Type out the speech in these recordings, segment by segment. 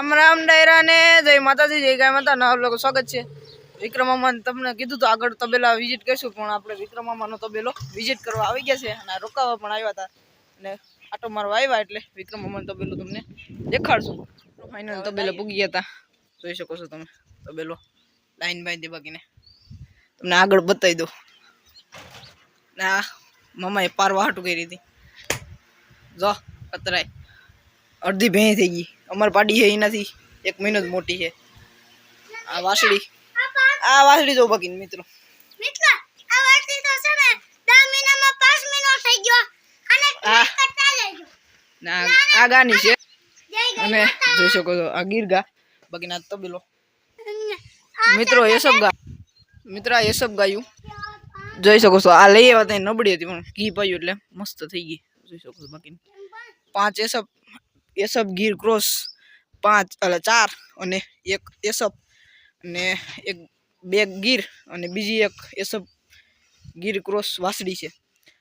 રામ ડાયરા ને જય માતાજી જય ગાય માતા. ના લોકો સ્વાગત છે વિક્રમ મામા તમને કીધું તો આગળ તબેલા વિઝિટ કરશું પણ આપણે વિક્રમ મામાનો તબેલો વિઝિટ કરવા આવી ગયા છે અને રોકાવા પણ આવ્યા હતા. અને આટો મારવા આવ્યા એટલે વિક્રમ મામાનો તબેલો તમને દેખાડશું. ફાઇનલ તબેલો પૂગી ગયા હતા. જોઈ શકો છો તમે તબેલો. લાઈન બાઈ દે બાકીને. તમને આગળ બતાવી દો ના મામાએ પારવા હાટું કરી હતી. જો કતરાય અડધી ભેં થઈ ગઈ. અમારી પાડી છે એનાથી એક મહિનો જ મોટી છે. આ વાસળી. આ વાસળી જો બાકી મિત્રો. આ વર્ષથી તો છે ને 10 મહિનામાં 5 મહિનો થઈ ગયો. અને આ કરતા લેજો ના આ ગાની છે. અને જોઈ શકો છો આ ગીર ગા બાકીના તબેલો મિત્રો એ ગા મિત્રો આ ગાયું. જોઈ શકો છો આ લઈ આવ્યા ત્યાં નબળી હતી પણ ઘી પાયું એટલે મસ્ત થઈ ગઈ. જોઈ શકો છો બાકી પાંચ એસબ એસબ ગીર ક્રોસ પાંચ એટલે ચાર અને એક એસબ અને એક બે ગીર અને બીજી એક એસબ ગીર ક્રોસ વાસડી છે.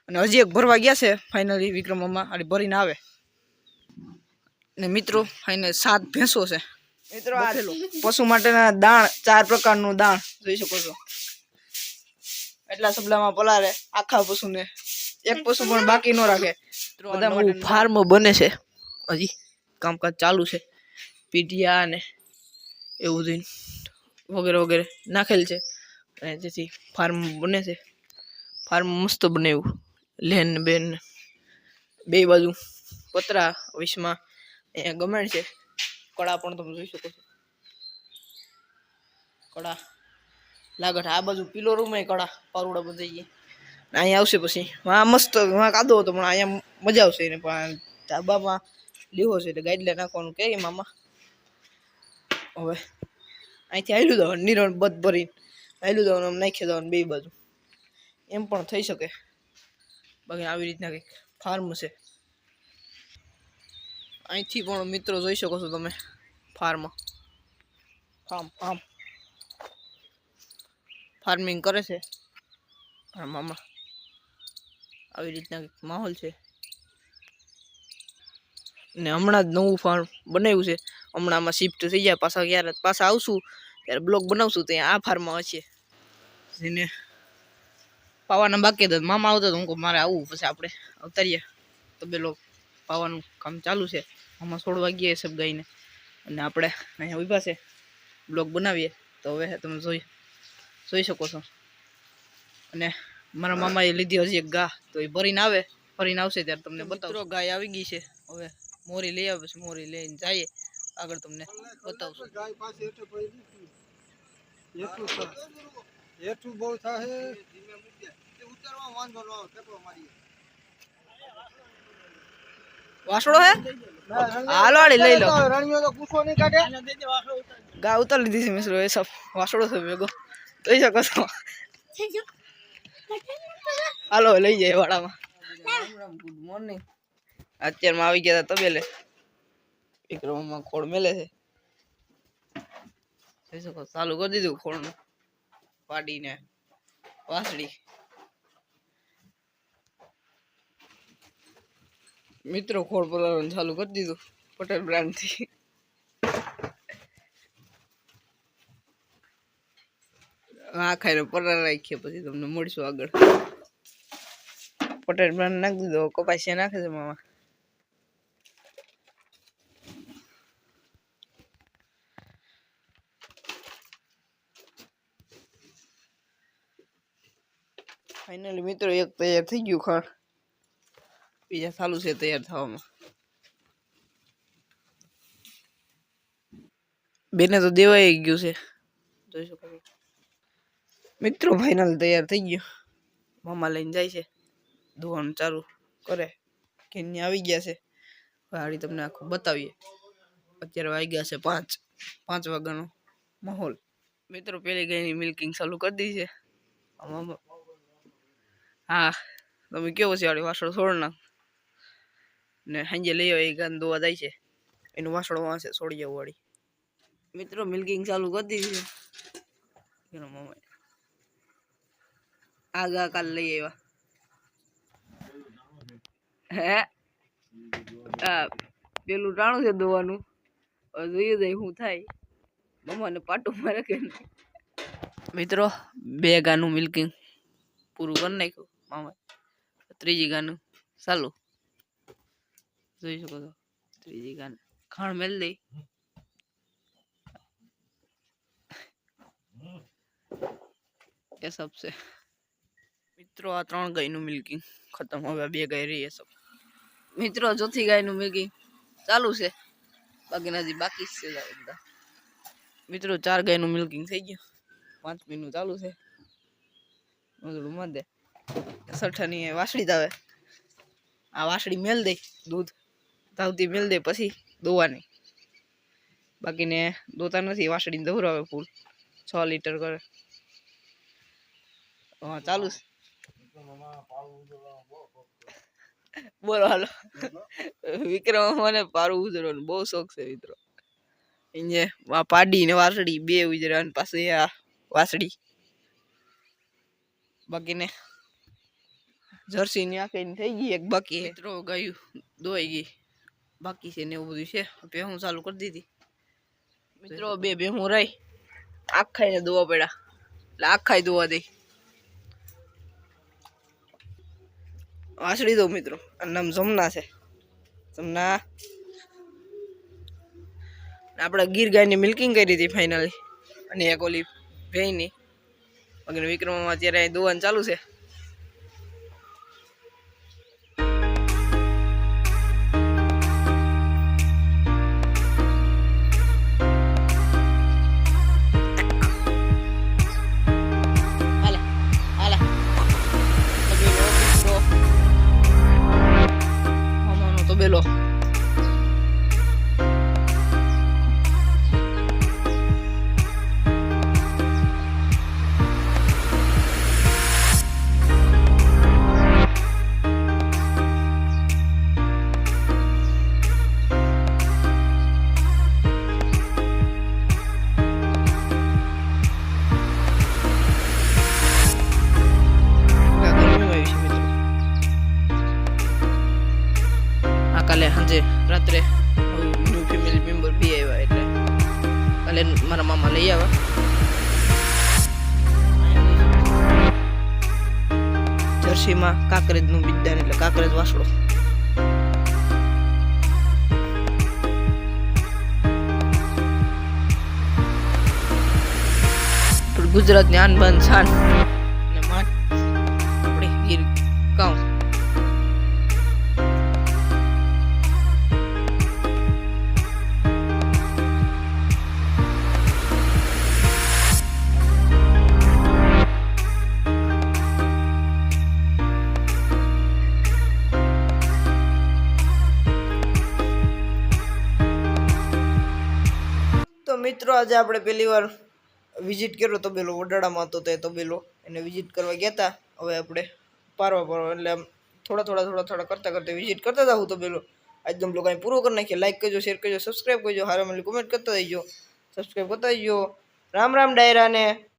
અને હજી એક ભરવા ગયા છે ફાઇનલી વિક્રમમાં અને ભરીને આવે. ને મિત્રો ફાઇનલ સાત ભેંસો છે. મિત્રો આ પશુ માટેના દાણ ચાર પ્રકારનું દાણ જોઈ શકો છો. એટલા સબલામાં પલારે આખા પશુને. એક પશુ પણ બાકી ન રાખે. બધા ફાર્મ બને છે હજી. કામકાજ ચાલુ છે. પીઢિયા ને એવું બધું વગેરે વગેરે નાખેલ છે. અને જેથી ફાર્મ બને છે. ફાર્મ મસ્ત બને એવું. લેન બેન બે બાજુ પતરા વિશમાં અહીંયા ગમેણ છે. કળા પણ તમે જોઈ શકો છો. કળા લાગટ આ બાજુ પીલો રૂમ કડા પારુડા બંધાઈ ને અહીંયા આવશે પછી. વાં મસ્ત. વાં કાદો હતો પણ અહીંયા મજા આવશે એને પણ. ધાબામાં લીહો છે એટલે ગાઈડલાઈન નાખવાનું કે મામા. હવે અહીંથી આવેલું દવાનું નિરણ બધ ભરીને આવેલું દવાનું આમ નાખી દેવાનું બે બાજુ. એમ પણ થઈ શકે. બાકી આવી રીતના કંઈક ફાર્મ છે. અહીંથી પણ મિત્રો જોઈ શકો છો તમે ફાર્મ ફાર્મ ફાર્મ ફાર્મિંગ કરે છે. મામા. આવી રીતના કંઈક માહોલ છે. ને હમણાં જ નવું ફાર્મ બનાવ્યું છે. હમણાં આમાં શિફ્ટ થઈ જાય પાછા ક્યારે પાછા આવશું ત્યારે બ્લોક બનાવશું ત્યાં આ ફાર્મમાં હશે. જેને પાવાના બાકી હતા મામા આવતા તો હું મારે આવવું પછી આપણે અવતારીએ તો બેલો પાવાનું કામ ચાલુ છે. આમાં છોડવા ગયા સબ ગાઈને અને આપણે અહીંયા ઊભા છે. બ્લોગ બનાવીએ. તો હવે તમે જોઈ જોઈ શકો છો. અને મારા મામાએ લીધી હજી એક ગા તો એ ભરીને આવે ભરીને આવશે ત્યારે તમને બતાવો. ગાય આવી ગઈ છે. હવે મોરી લઈ આવે પછી મોરી લઈને જઈએ આગળ તમને બતાવશું ગાય પાસે એટલે પડી દીધી. એટલું થાય. એટલું બહુ થાય એ ઉતારવા વાંધો ન આવે ઠેકડો મારીએ. વાસળો હે હાલો હાલી લઈ લો રાણીઓ તો પૂછો નહીં કાઢે ગા ઉતાર લીધી છે મિશ્રો એ સબ વાસળો છે ભેગો જોઈ શકો છો હાલો લઈ જાય વાડામાં ગુડ મોર્નિંગ અત્યારમાં આવી ગયા હતા તબેલે. વિક્રમમાં ખોળ મેલે છે. જોઈ શકો, ચાલુ કરી દીધું ખોળનું પાડીને, વાસળી. મિત્રો ખોળ બોલાવવાનું ચાલુ કરી દીધું, પટેલ બ્રાન્ડથી. આ ખાઈને પરાર રાખીએ પછી તમને મળશું આગળ. પટેલ બ્રાન્ડ નાખી દીધો કપાસિયા નાખે છે મામા. ફાઇનલી મિત્રો એક તૈયાર થઈ ગયું ખણ બીજા ચાલુ છે તૈયાર થવામાં બેને તો દેવાઈ ગયું છે જોઈ શકો મિત્રો ફાઇનલ તૈયાર થઈ ગયો મામા લઈને જાય છે ધોવાનું ચાલુ કરે કેની આવી ગયા છે ગાડી તમને આખું બતાવીએ અત્યારે વાગ્યા છે પાંચ પાંચ વાગ્યાનો માહોલ મિત્રો પેલી ગાયની મિલ્કિંગ ચાલુ કરી દીધી છે આમાં હા તમે કેવો છે વાળી વાસણ છોડ ને સાંજે લઈ આવે ગાન દોવા જાય છે એનું વાસણ વાંચે છોડી જવું વાળી મિત્રો મિલ્કિંગ ચાલુ કરી દીધી એનો મામા આગા કાલ લઈ આવ્યા હે આ પેલું ટાણું છે ધોવાનું જોઈએ જાય શું થાય મમ્માને પાટું મારે કે મિત્રો બે ગાનું મિલ્કિંગ પૂરું કરી નાખ્યું મામા. ત્રીજી ગાનું. ચાલુ. જોઈ શકો છો. ત્રીજી ગાન. ખાણ મેલ દઈ એ સબ છે. મિત્રો, આ ત્રણ ગાયનું મિલ્કિંગ ખતમ. હવે આ બે ગાય રહી એ સબ. મિત્રો ચોથી ગાયનું મિલ્કિંગ ચાલુ છે. બાકીના હજી બાકી જ છે બધા. મિત્રો, ચાર ગાયનું મિલ્કિંગ થઈ ગયું. પાંચ મિનિટનું ચાલુ છે. મોજડું મત દે. સઠાની વાસળી દાવે. આ વાસળી મેલ દે દૂધ. ધાવતી મેલ દે પછી દોવાની. બાકીને દોતા નથી વાસળીને દોરાવે ફૂલ. છ લીટર કરે. હા, ચાલુ બોલો હાલો. વિક્રમ મને પારું ઉજરવાનો બહુ શોખ છે મિત્રો. આ પાડી ને વાસળી બે ઉજરવાની પાસે આ વાસળી. બાકીને જર્સી ની આખી થઈ ગઈ એક બાકી. મિત્રો ગાયું દોઈ ગઈ. બાકી છે ને એવું બધું છે. ભેહું ચાલુ કરી દીધી. મિત્રો બે ભેહું રહી. આખાઈને દોવા પડ્યા. એટલે આખાય દોવા દઈ. વાસળી દઉં મિત્રો. અને નામ જમના છે. જમના. આપણે ગીર ગાયની મિલ્કિંગ કરી હતી ફાઇનલી અને એક ઓલી ભેંની બાકી વિક્રમમાં અત્યારે અહીં દોવાનું ચાલુ છે. કાલે મારા મામા લઈ આવ્યા જર્સીમાં કાંકરેજનું વિદ્યાન એટલે કાંકરેજ વાસળો ગુજરાતની આન બાન મિત્રો, આજે આપણે પહેલી વાર વિઝિટ કર્યો તબેલો વડાડામાં હતો તે તબેલો એને વિઝિટ કરવા ગયા હતા હવે આપણે પારવા પારવા, એટલે આમ થોડા થોડા થોડા થોડા કરતાં કરતાં વિઝિટ કરતા હતા હું તબેલો આજ તમે લોકો પૂરો કરી નાખીએ. લાઈક કરજો શેર કરજો સબસ્ક્રાઈબ કરજો, હારા મને કોમેન્ટ કરતા જઈજો સબસ્ક્રાઈબ કરતા જઈજો રામ રામ ડાયરાને.